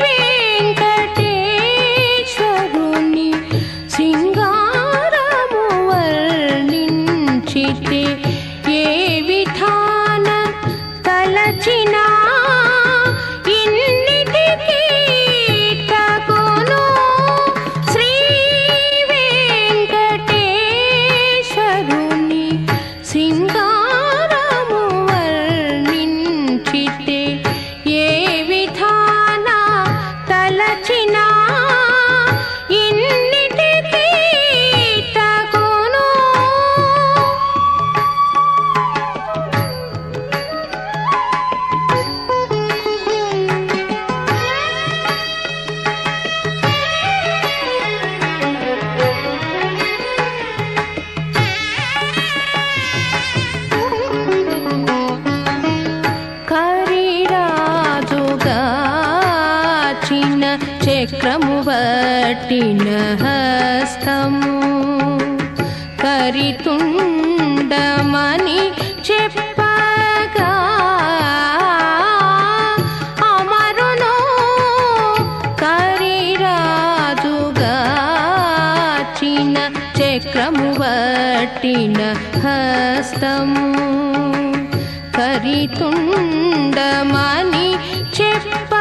வீ చక్రము పట్టిన హస్తము కరితుండమని చెప్పగా అమరును కరిరాజుగాచిన చక్రము పట్టిన హస్తము కరితుండమని చెప్ప